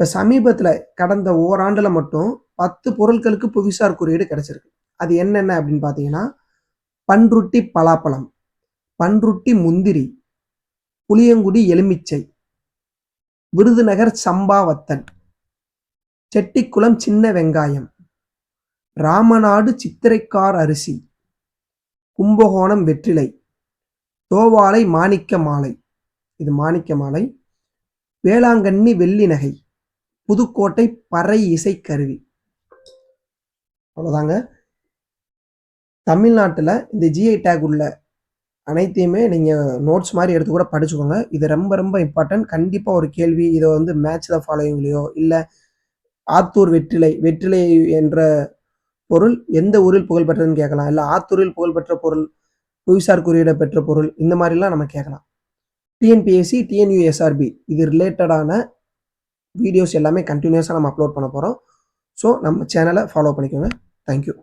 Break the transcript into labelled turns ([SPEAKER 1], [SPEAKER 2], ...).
[SPEAKER 1] இப்போ சமீபத்தில் கடந்த ஓராண்டில் மட்டும் பத்து பொருட்களுக்கு புவிசார் குறியீடு கிடச்சிருக்கு. அது என்னென்ன அப்படின்னு பார்த்தீங்கன்னா பன்ருட்டி பலாப்பழம் பன்ருட்டி முந்திரி புளியங்குடி எலுமிச்சை விருதுநகர் சம்பாவத்தன் செட்டிக்குளம் சின்ன வெங்காயம் ராமநாடு சித்திரைக்கார் அரிசி கும்பகோணம் வெற்றிலை தோவாளை மாணிக்க மாலை இது மாணிக்க மாலை வேளாங்கண்ணி வெள்ளி நகை புதுக்கோட்டை பறை இசைக்கருவி அவ்வளோதாங்க தமிழ்நாட்டில் இந்த ஜிஐ டேக் உள்ள அனைத்தையுமே நீங்கள் நோட்ஸ் மாதிரி எடுத்து கூட படிச்சுக்கோங்க. இது ரொம்ப ரொம்ப இம்பார்ட்டன்ட் கண்டிப்பாக ஒரு கேள்வி இதை வந்து மேட்ச் த ஃபாலோயிங்லேயோ இல்லை ஆத்தூர் வெற்றிலை வெற்றிலை என்ற பொருள் எந்த ஊரில் புகழ்பெற்றதுன்னு கேட்கலாம். இல்லை ஆத்தூரில் புகழ்பெற்ற பொருள் புவிசார் குறியீடை பெற்ற பொருள் இந்த மாதிரிலாம் நம்ம கேட்கலாம். டிஎன்பிஎஸ்சி டிஎன்யூஎஸ்ஆர்பி இது ரிலேட்டடான வீடியோஸ் எல்லாமே கண்டினியூஸாக நம்ம அப்லோட் பண்ண போகிறோம் ஸோ நம்ம சேனலை ஃபாலோ பண்ணிக்கோங்க. தேங்க்யூ